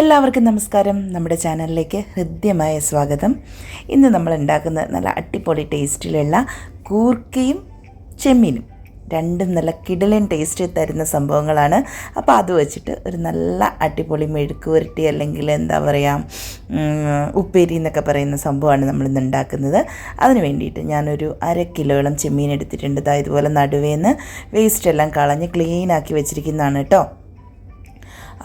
എല്ലാവർക്കും നമസ്കാരം. നമ്മുടെ ചാനലിലേക്ക് ഹൃദ്യമായ സ്വാഗതം. ഇന്ന് നമ്മൾ ഉണ്ടാക്കുന്ന നല്ല അടിപൊളി ടേസ്റ്റിലുള്ള കൂർക്കയും ചെമ്മീനും. രണ്ടും നല്ല കിടലൻ ടേസ്റ്റ് തരുന്ന സംഭവങ്ങളാണ്. അപ്പോൾ അത് വെച്ചിട്ട് ഒരു നല്ല അടിപൊളി മെഴുക്ക് പുരട്ടി അല്ലെങ്കിൽ എന്താ പറയുക ഉപ്പേരി എന്നൊക്കെ പറയുന്ന സംഭവമാണ് നമ്മളിന്ന് ഉണ്ടാക്കുന്നത്. അതിന് വേണ്ടിയിട്ട് ഞാനൊരു അര കിലോളം ചെമ്മീൻ എടുത്തിട്ടുണ്ട്. ദാ ഇതുപോലെ നടുവേന്ന് വേസ്റ്റ് എല്ലാം കളഞ്ഞ് ക്ലീനാക്കി വെച്ചിരിക്കുന്നതാണ് കേട്ടോ.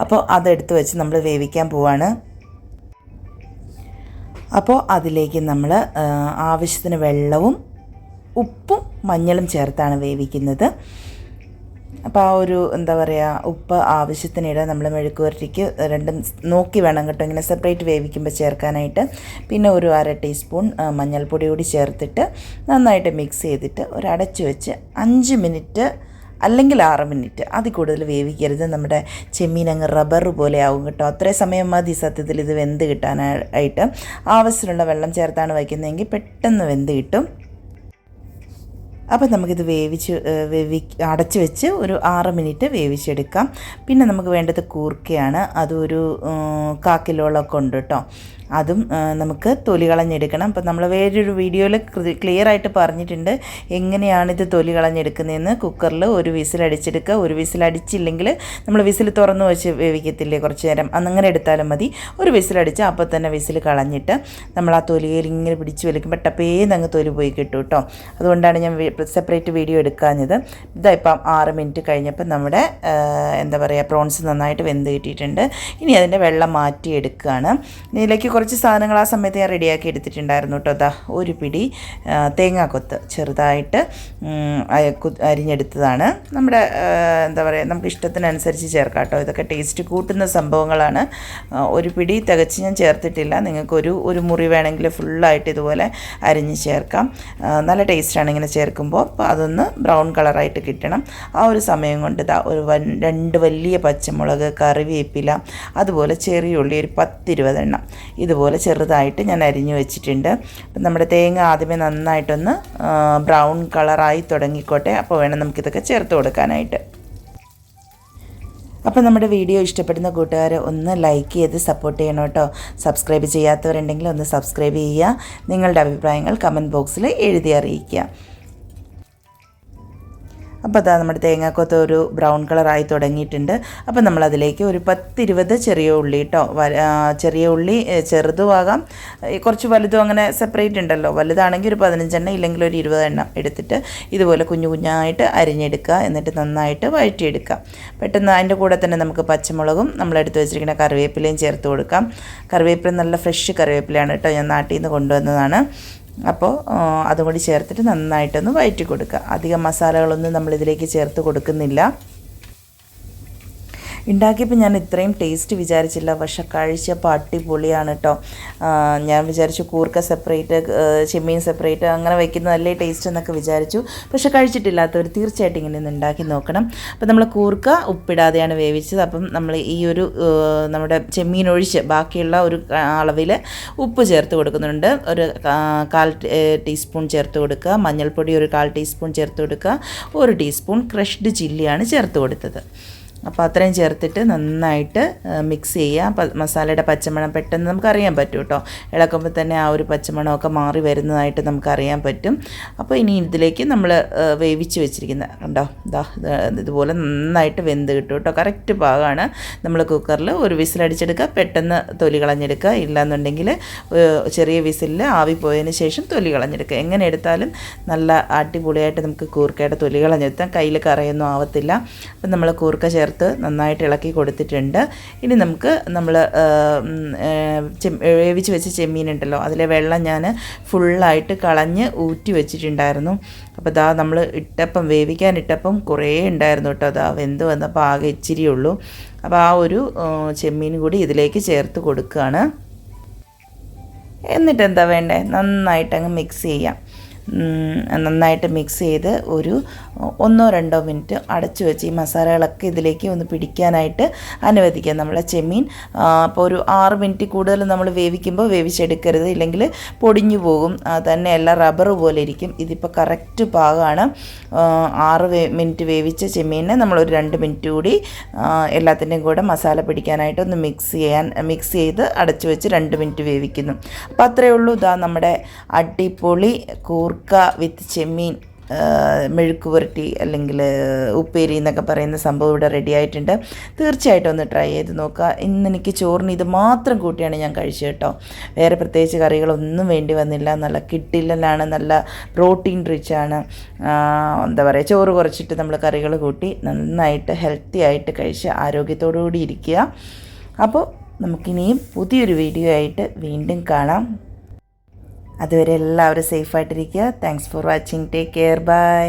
അപ്പോൾ അതെടുത്ത് വെച്ച് നമ്മൾ വേവിക്കാൻ പോവാണ്. അപ്പോൾ അതിലേക്ക് നമ്മൾ ആവശ്യത്തിന് വെള്ളവും ഉപ്പും മഞ്ഞളും ചേർത്താണ് വേവിക്കുന്നത്. അപ്പോൾ ആ ഒരു എന്താ പറയുക ഉപ്പ് ആവശ്യത്തിനിടെ നമ്മൾ മെഴുക്കുവരട്ടിക്ക് രണ്ടും നോക്കി വേണം കേട്ടോ ഇങ്ങനെ സെപ്പറേറ്റ് വേവിക്കുമ്പോൾ ചേർക്കാനായിട്ട്. പിന്നെ ഒരു അര ടീസ്പൂൺ മഞ്ഞൾപ്പൊടി കൂടി ചേർത്തിട്ട് നന്നായിട്ട് മിക്സ് ചെയ്തിട്ട് ഒരു അടച്ചു വെച്ച് അഞ്ച് മിനിറ്റ് അല്ലെങ്കിൽ ആറ് മിനിറ്റ്. അതിൽ കൂടുതൽ വേവിക്കരുത്. നമ്മുടെ ചെമ്മീൻ അങ്ങ് റബ്ബർ പോലെ ആവും കേട്ടോ. അത്രയും സമയം മതി സത്യത്തിൽ ഇത് വെന്ത് കിട്ടാനായിട്ട്. ആവശ്യത്തിനുള്ള വെള്ളം ചേർത്താണ് വയ്ക്കുന്നതെങ്കിൽ പെട്ടെന്ന് വെന്ത് കിട്ടും. അപ്പോൾ നമുക്കിത് വേവിച്ച് വേവി അടച്ച് വെച്ച് ഒരു ആറ് മിനിറ്റ് വേവിച്ചെടുക്കാം. പിന്നെ നമുക്ക് വേണ്ടത് കൂർക്കയാണ്. അതൊരു കാക്കിലോളൊക്കെ ഉണ്ട് കേട്ടോ അതും നമുക്ക് തൊലി കളഞ്ഞെടുക്കണം. അപ്പം നമ്മൾ വേറൊരു വീഡിയോയിൽ ക്ലിയർ ആയിട്ട് പറഞ്ഞിട്ടുണ്ട്. എങ്ങനെയാണിത് തൊലി കളഞ്ഞെടുക്കുന്നതെന്ന് കുക്കറിൽ ഒരു വിസിൽ അടിച്ചെടുക്കുക ഒരു വിസിൽ അടിച്ചില്ലെങ്കിൽ നമ്മൾ വിസിൽ തുറന്ന് വെച്ച് വേവിക്കത്തില്ലേ കുറച്ച് നേരം. അന്നങ്ങനെ എടുത്താലും മതി. ഒരു വിസിൽ അടിച്ച് അപ്പോൾ തന്നെ വിസിൽ കളഞ്ഞിട്ട് നമ്മൾ ആ തൊലിയിൽ ഇങ്ങനെ പിടിച്ച് വലിക്കുമ്പോൾ ടപ്പേന്ന് അങ്ങ് തൊലി പോയി കിട്ടും കേട്ടോ അതുകൊണ്ടാണ് ഞാൻ സെപ്പറേറ്റ് വീഡിയോ എടുക്കാഞ്ഞത്. ഇതാ ഇപ്പം ആറ് മിനിറ്റ് കഴിഞ്ഞപ്പോൾ നമ്മുടെ എന്താ പറയുക പ്രോൺസ് നന്നായിട്ട് വെന്ത് കിട്ടിയിട്ടുണ്ട്. ഇനി അതിന്റെ വെള്ളം മാറ്റി എടുക്കുകയാണ് ഇതിലേക്ക് കുറച്ച് സാധനങ്ങൾ ആ സമയത്ത് ഞാൻ റെഡിയാക്കി എടുത്തിട്ടുണ്ടായിരുന്നു കേട്ടോ. അതാ ഒരു പിടി തേങ്ങാക്കൊത്ത് ചെറുതായിട്ട് അരിഞ്ഞെടുത്തതാണ്. നമ്മുടെ എന്താ പറയുക നമുക്ക് ഇഷ്ടത്തിനനുസരിച്ച് ചേർക്കാം കേട്ടോ. ഇതൊക്കെ ടേസ്റ്റ് കൂട്ടുന്ന സംഭവങ്ങളാണ്. ഒരു പിടി തികച്ച് ഞാൻ ചേർത്തിട്ടില്ല. നിങ്ങൾക്കൊരു ഒരു മുറി വേണമെങ്കിൽ ഫുള്ളായിട്ട് ഇതുപോലെ അരിഞ്ഞ് ചേർക്കാം. നല്ല ടേസ്റ്റാണ് ഇങ്ങനെ ചേർക്കുമ്പോൾ. അപ്പോൾ അതൊന്ന് ബ്രൗൺ കളറായിട്ട് കിട്ടണം. ആ ഒരു സമയം കൊണ്ട് ഇതാ ഒരു രണ്ട് വലിയ പച്ചമുളക് കറിവേപ്പില അതുപോലെ ചെറിയ ഉള്ളി ഒരു പത്തിരുപതെണ്ണം ഇതുപോലെ ചെറുതായിട്ട് ഞാൻ അരിഞ്ഞു വെച്ചിട്ടുണ്ട്. നമ്മുടെ തേങ്ങ ആദ്യമേ നന്നായിട്ടൊന്ന് ബ്രൗൺ കളറായി തുടങ്ങിക്കോട്ടെ. അപ്പോൾ വേണം നമുക്കിതൊക്കെ ചേർത്ത് കൊടുക്കാനായിട്ട്. അപ്പോൾ നമ്മുടെ വീഡിയോ ഇഷ്ടപ്പെടുന്ന കൂട്ടുകാരെ ഒന്ന് ലൈക്ക് ചെയ്ത് സപ്പോർട്ട് ചെയ്യണം കേട്ടോ. സബ്സ്ക്രൈബ് ചെയ്യാത്തവരുണ്ടെങ്കിൽ ഒന്ന് സബ്സ്ക്രൈബ് ചെയ്യുക. നിങ്ങളുടെ അഭിപ്രായങ്ങൾ കമന്റ് ബോക്സിൽ എഴുതി അറിയിക്കുക. അപ്പോൾ അതാ നമ്മുടെ തേങ്ങാക്കൊത്ത് ഒരു ബ്രൗൺ കളറായി തുടങ്ങിയിട്ടുണ്ട്. അപ്പോൾ നമ്മളതിലേക്ക് ഒരു പത്തിരുപത് ചെറിയ ഉള്ളി കേട്ടോ ചെറിയ ഉള്ളി ഏ, ചെറുതും ആകാം. കുറച്ച് വലുതും അങ്ങനെ സെപ്പറേറ്റ് ഉണ്ടല്ലോ. വലുതാണെങ്കിൽ ഒരു പതിനഞ്ചെണ്ണം ഇല്ലെങ്കിൽ ഒരു ഇരുപതെണ്ണം എടുത്തിട്ട് ഇതുപോലെ കുഞ്ഞു കുഞ്ഞായിട്ട് അരിഞ്ഞെടുക്കുക. എന്നിട്ട് നന്നായിട്ട് വഴറ്റിയെടുക്കുക. പെട്ടെന്ന് അതിന്റെ കൂടെ തന്നെ നമുക്ക് പച്ചമുളകും നമ്മളെടുത്ത് വെച്ചിരിക്കുന്ന കറിവേപ്പിലയും ചേർത്ത് കൊടുക്കാം. കറിവേപ്പില നല്ല ഫ്രഷ് കറിവേപ്പിലയാണ് കേട്ടോ ഞാൻ നാട്ടിൽ നിന്ന് കൊണ്ടുവന്നതാണ്. അപ്പോൾ അതും കൂടി ചേർത്തിട്ട് നന്നായിട്ടൊന്ന് വയറ്റി കൊടുക്കുക അധികം മസാലകളൊന്നും നമ്മളിതിലേക്ക് ചേർത്ത് കൊടുക്കുന്നില്ല. ഉണ്ടാക്കിയപ്പോൾ ഞാൻ ഇത്രയും ടേസ്റ്റ് വിചാരിച്ചില്ല. പക്ഷെ കഴിച്ചപ്പോൾ അടിപൊളിയാണ് കേട്ടോ ഞാൻ വിചാരിച്ചു കൂർക്ക സെപ്പറേറ്റ് ചെമ്മീൻ സെപ്പറേറ്റ് അങ്ങനെ വയ്ക്കുന്ന നല്ല ടേസ്റ്റ് എന്നൊക്കെ വിചാരിച്ചു. പക്ഷെ കഴിച്ചിട്ടില്ലാത്തവർ തീർച്ചയായിട്ടും ഇങ്ങനെ ഒന്ന് ഉണ്ടാക്കി നോക്കണം. അപ്പോൾ നമ്മൾ കൂർക്ക ഉപ്പിടാതെയാണ് വേവിച്ചത്. അപ്പം നമ്മൾ ഈ ഒരു നമ്മുടെ ചെമ്മീൻ ഒഴിച്ച് ബാക്കിയുള്ള ഒരു അളവിൽ ഉപ്പ് ചേർത്ത് കൊടുക്കുന്നുണ്ട്. ഒരു കാൽ ടീസ്പൂൺ ചേർത്ത് കൊടുക്കുക. മഞ്ഞൾപ്പൊടി ഒരു കാൽ ടീസ്പൂൺ ചേർത്ത് കൊടുക്കുക. ഒരു ടീസ്പൂൺ ക്രഷ്ഡ് ചില്ലിയാണ് ചേർത്ത് കൊടുത്തത്. അപ്പോൾ അത്രയും ചേർത്തിട്ട് നന്നായിട്ട് മിക്സ് ചെയ്യുക. മസാലയുടെ പച്ചമണം പെട്ടെന്ന് നമുക്കറിയാൻ പറ്റും കേട്ടോ ഇളക്കുമ്പോൾ തന്നെ ആ ഒരു പച്ചമണമൊക്കെ മാറി വരുന്നതായിട്ട് നമുക്കറിയാൻ പറ്റും. അപ്പോൾ ഇനി ഇതിലേക്ക് നമ്മൾ വേവിച്ച് വെച്ചിരിക്കുന്ന കണ്ടോ? ഇതാ ഇതുപോലെ നന്നായിട്ട് വെന്ത് കിട്ടും കേട്ടോ കറക്റ്റ് പാകമാണ് നമ്മൾ കുക്കറിൽ ഒരു വിസിലടിച്ചെടുക്കുക. പെട്ടെന്ന് തൊലി കളഞ്ഞെടുക്കുക. ഇല്ലയെന്നുണ്ടെങ്കിൽ ചെറിയ വിസിലിൽ ആവി പോയതിന് ശേഷം തൊലി കളഞ്ഞെടുക്കുക. എങ്ങനെ എടുത്താലും നല്ല അടിപൊളിയായിട്ട് നമുക്ക് കൂർക്കയുടെ തൊലി കളഞ്ഞെടുത്താൽ കയ്യിൽ കറയൊന്നും ആവത്തില്ല. അപ്പം നമ്മൾ കൂർക്ക ചേർത്ത് നന്നായിട്ട് ഇളക്കി കൊടുത്തിട്ടുണ്ട്. ഇനി നമുക്ക് നമ്മൾ വേവിച്ച് വെച്ച ചെമ്മീനുണ്ടല്ലോ അതിലെ വെള്ളം ഞാൻ ഫുള്ളായിട്ട് കളഞ്ഞ് ഊറ്റി വെച്ചിട്ടുണ്ടായിരുന്നു. അപ്പോൾ ഇതാ നമ്മൾ ഇട്ടപ്പം വേവിക്കാൻ ഇട്ടപ്പം കുറേ ഉണ്ടായിരുന്നു കേട്ടോ അതാ വെന്ത് വന്നപ്പോൾ ആകെ ഇച്ചിരി ഉള്ളൂ അപ്പോൾ ആ ഒരു ചെമ്മീൻ കൂടി ഇതിലേക്ക് ചേർത്ത് കൊടുക്കുകയാണ് എന്നിട്ട് എന്താ വേണ്ടേ? നന്നായിട്ട് അങ്ങ് മിക്സ് ചെയ്യാം. നന്നായിട്ട് മിക്സ് ചെയ്ത് ഒരു ഒന്നോ രണ്ടോ മിനിറ്റ് അടച്ചു വെച്ച് ഈ മസാലകളൊക്കെ ഇതിലേക്ക് ഒന്ന് പിടിക്കാനായിട്ട് അനുവദിക്കുക നമ്മളെ ചെമ്മീൻ അപ്പോൾ ഒരു ആറ് മിനിറ്റ് കൂടുതൽ നമ്മൾ വേവിക്കുമ്പോൾ വേവിച്ചെടുക്കരുത്. ഇല്ലെങ്കിൽ പൊടിഞ്ഞു പോകും. തന്നെയല്ല റബ്ബർ പോലെ ഇരിക്കും. ഇതിപ്പോൾ കറക്റ്റ് പാകമാണ് ആറ് മിനിറ്റ് വേവിച്ച ചെമ്മീനെ നമ്മളൊരു രണ്ട് മിനിറ്റ് കൂടി എല്ലാത്തിന്റെയും കൂടെ മസാല പിടിക്കാനായിട്ട് ഒന്ന് മിക്സ് ചെയ്യാൻ മിക്സ് ചെയ്ത് അടച്ചു വെച്ച് രണ്ട് മിനിറ്റ് വേവിക്കുന്നു. അപ്പോൾ അത്രയേ ഉള്ളൂ. ഇതാ നമ്മുടെ അടിപൊളി കൂർക്ക വിത്ത് ചെമ്മീൻ മെഴുക്ക് പുരട്ടി അല്ലെങ്കിൽ ഉപ്പേരി എന്നൊക്കെ പറയുന്ന സംഭവം ഇവിടെ റെഡി ആയിട്ടുണ്ട്. തീർച്ചയായിട്ടും ഒന്ന് ട്രൈ ചെയ്ത് നോക്കുക. ഇന്ന് എനിക്ക് ചോറിന് ഇത് മാത്രം കൂട്ടിയാണ് ഞാൻ കഴിച്ചത് കേട്ടോ. വേറെ പ്രത്യേകിച്ച് കറികളൊന്നും വേണ്ടി വന്നില്ല. നല്ല കിട്ടില്ലനാണ് നല്ല പ്രോട്ടീൻ റിച്ച് ആണ്. ആ, എന്താ പറയുക ചോറ് കുറച്ചിട്ട് നമ്മൾ കറികൾ കൂട്ടി നന്നായിട്ട് ഹെൽത്തി ആയിട്ട് കഴിച്ച് ആരോഗ്യത്തോടു കൂടി ഇരിക്കുക. അപ്പോൾ നമുക്കിനിയും പുതിയൊരു വീഡിയോ ആയിട്ട് വീണ്ടും കാണാം. അതുവരെ എല്ലാവരും സേഫായിട്ടിരിക്കുക thanks for watching take care bye